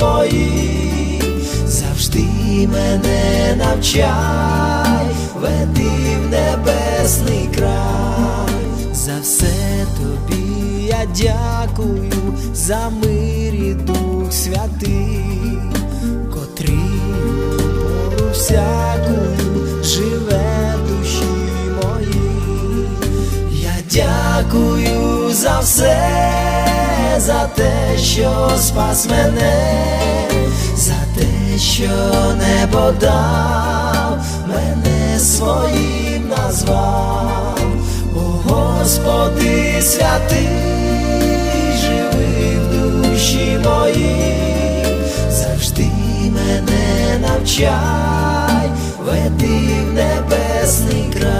моїй, завжди мене навчай, веди в небесний край, за все тобі я дякую, за мир і дух святий, котрий пору всякую живе в душі моїй. Я дякую за все, за те, що спас мене, за те, що небо дав, мене своїм назвав, О Господи святий, живи в душі моїй, завжди мене навчай, веди в небесний край,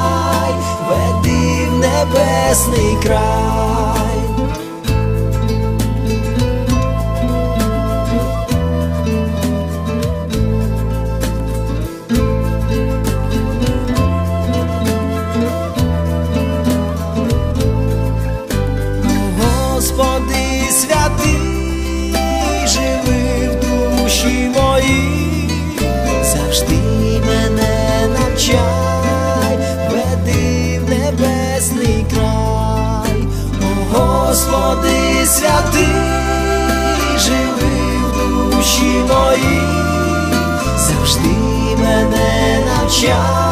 небесний край. Господи святий, живи в душі моїй, завжди мене навчай,